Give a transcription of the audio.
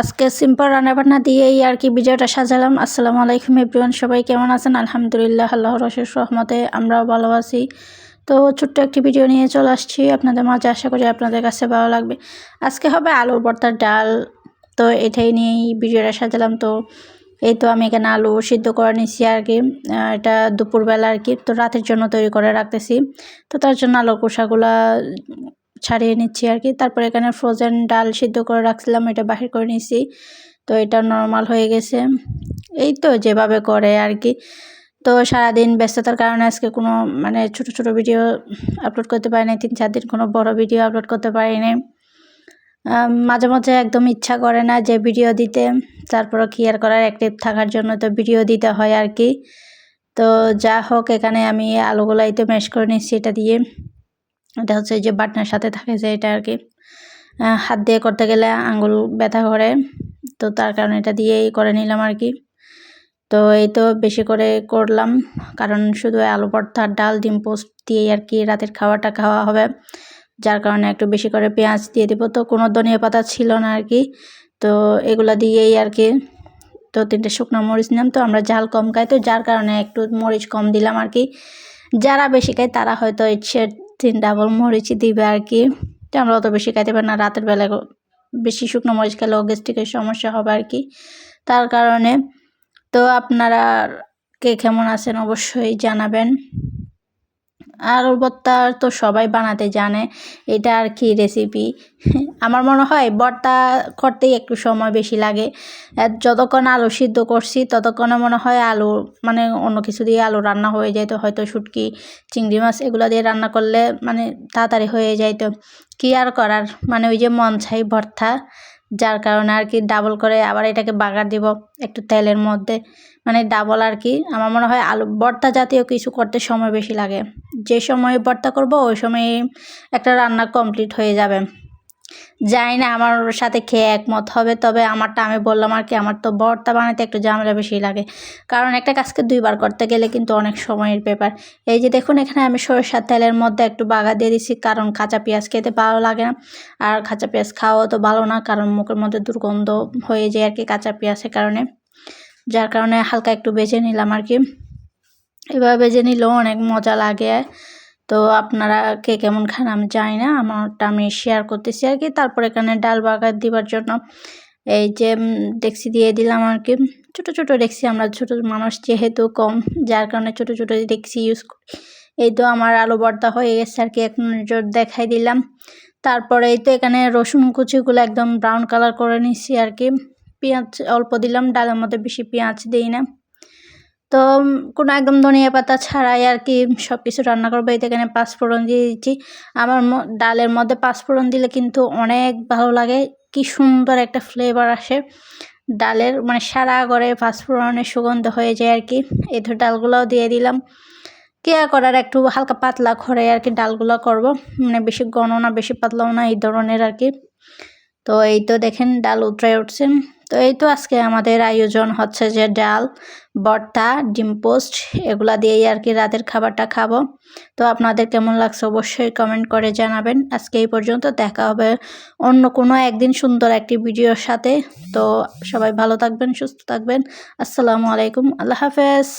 আজকে সিম্পল রান্নাবান্না দিয়েই আর কি ভিডিওটা সাজালাম। আসসালামু আলাইকুম এভরিওয়ান সবাই কেমন আছেন? আলহামদুলিল্লাহ আল্লাহ রশেষ রহমতে আমরাও ভালো আছি। তো ছোট্ট একটি ভিডিও নিয়ে চলে আসছি। আপনাদের মাঝে আশা করি আপনাদের কাছে ভালো লাগবে। আজকে হবে আলুর ভর্তার ডাল। তো এটাই নিয়েই ভিডিওটা সাজালাম। তো এই তো আমি এখানে আলু সিদ্ধ করে নিয়েছি আর কি। এটা দুপুরবেলা আর কি। তো রাতের জন্য তৈরি করে রাখতেছি। তো তার জন্য আলুর কোষাগুলা ছাড়িয়ে নিচ্ছি আর কি। তারপর এখানে ফ্রোজেন ডাল সিদ্ধ করে রাখছিলাম, এটা বাহির করে নিছি। তো এটা নর্মাল হয়ে গেছে। এই তো যেভাবে করে আর কি। তো সারাদিন ব্যস্ততার কারণে আজকে কোনো মানে ছোট ছোট ভিডিও আপলোড করতে পারিনি। তিন, চার দিন কোনো বড় ভিডিও আপলোড করতে পারিনি। মাঝে মাঝে একদম ইচ্ছা করে না যে ভিডিও দিতে। তারপরও কি আর করার? অ্যাক্টিভ থাকার জন্য তো ভিডিও দিতে হয় আর কি। তো যা হোক, এখানে আমি আলুগুলাই তো ম্যাশ করে নিচ্ছি এটা দিয়ে। এটা হচ্ছে যে বাটনার সাথে থাকে যে এটা আর কি হাত দিয়ে করতে গেলে আঙ্গুল ব্যথা করে। তো তার কারণে এটা দিয়েই করে নিলাম আর কি। তো এই তো বেশি করে করলাম, কারণ শুধু আলু ভর্তা ডাল, ডিম পোস্ট দিয়েই আর কি রাতের খাওয়াটা খাওয়া হবে। যার কারণে একটু বেশি করে পেঁয়াজ দিয়ে দিব। তো কোনো ধনিয়া পাতা ছিল না আর কি। তো এগুলো দিয়েই আর কি, তো তিনটে শুকনো মরিচ নিলাম। তো আমরা ঝাল কম খাই, তো যার কারণে একটু মরিচ কম দিলাম আর কি। যারা বেশি খায় তারা হয়তো ইচ্ছে তিন ডাবল মরিচ দিবে আর কি। আমরা অত বেশি খাইতে পারি না, রাতের বেলায় বেশি শুকনো মরিচ খেলে গ্যাস্ট্রিকের সমস্যা হবে আর কি। তার কারণে তো আপনারা কে কেমন আছেন অবশ্যই জানাবেন। আর ভর্তা তো সবাই বানাতে জানে। এটা আর কি রেসিপি আমার মনে হয় ভর্তা করতেই একটু সময় বেশি লাগে। যতক্ষণ আলু সিদ্ধ করছি, ততক্ষণে মনে হয় আলু মানে অন্য কিছু দিয়ে আলু রান্না হয়ে যায় তো হয়তো শুটকি, চিংড়ি মাছ এগুলো দিয়ে রান্না করলে মানে তাড়াতাড়ি হয়ে যায় তো। কী আর করার? মানে ওই যে মন ছাই ভর্তা যার কারণে আর কি ডাবল করে আবার এটাকে বাগার দিব একটু তেলের মধ্যে। মানে ডাবল আর কি, আমার মনে হয় আলু, ভর্তা জাতীয় কিছু করতে সময় বেশি লাগে। যে সময় ভর্তা করব, ওই সময় একটা রান্না কমপ্লিট হয়ে যাবে। জানি না, আমার সাথে খেয়ে একমত হবে, তবে আমারটা আমি বললাম আর কি, আমার তো বর্তা বানাতে একটু ঝামেলা বেশি লাগে। কারণ একটা কাজকে দুইবার করতে গেলে কিন্তু অনেক সময়ের ব্যাপার। এই যে দেখুন, এখানে আমি সরষার তেলের মধ্যে একটু বাগা দিয়ে দিচ্ছি কারণ কাঁচা পেঁয়াজ খেতে ভালো লাগে না। আর কাঁচা পেঁয়াজ খাওয়াও তো ভালো না, কারণ মুখের মধ্যে দুর্গন্ধ হয়ে যায় আর কি কাঁচা পেঁয়াজের কারণে। যার কারণে হালকা একটু বেজে নিলাম আর কি। এভাবে বেজে নিলেও অনেক মজা লাগে। তো আপনারা কে কেমন খান আমি জানি না, আমারটা আমি শেয়ার করতেছি আর কি তারপর এখানে ডাল বাগার দিবার জন্য এই যে ডেক্সি দিয়ে দিলাম আর কি ছোটো ছোটো ডেক্সি আমরা, ছোটো মানুষ যেহেতু কম, যার কারণে ছোটো ছোটো ডেক্সি ইউজ করি। এই তো আমার আলু বর্তা হয়ে গেছে আর কি এক নজর দেখাই দিলাম। তারপরে এই তো এখানে রসুন কুচিগুলো একদম ব্রাউন কালার করে নিচ্ছি আর কি পেঁয়াজ অল্প দিলাম, ডালের মধ্যে বেশি পেঁয়াজ দিই না। তো কোনো একদম ধনিয়া পাতা ছাড়াই আর কি সব কিছু রান্না করব। এতে এখানে পাঁচফোড়ন দিয়ে দিচ্ছি। আমার ডালের মধ্যে পাঁচফোড়ন দিলে কিন্তু অনেক ভালো লাগে। কি সুন্দর একটা ফ্লেভার আসে। ডালের মানে সারা করে পাঁচফোড়নের সুগন্ধ হয়ে যায় আর কি। এই তো ডালগুলোও দিয়ে দিলাম। কেয়া করার একটু হালকা পাতলা করে আর কি ডালগুলো করব। মানে বেশি ঘন না, বেশি পাতলাও না এই ধরনের আর কি। তো এই তো দেখেন ডাল উতরে উঠছে। তো এই তো আজকে আমাদের আয়োজন হচ্ছে যে ডাল বর্তা ডিম পোস্ট, এগুলা দিয়েই আর কি রাতের খাবারটা খাব। তো আপনাদের কেমন লাগছে অবশ্যই কমেন্ট করে জানাবেন। আজকে এই পর্যন্ত, দেখা হবে অন্য কোনো একদিন সুন্দর একটি ভিডিওর সাথে। তো সবাই ভালো থাকবেন, সুস্থ থাকবেন। আসসালামু আলাইকুম, আল্লাহ হাফেজ।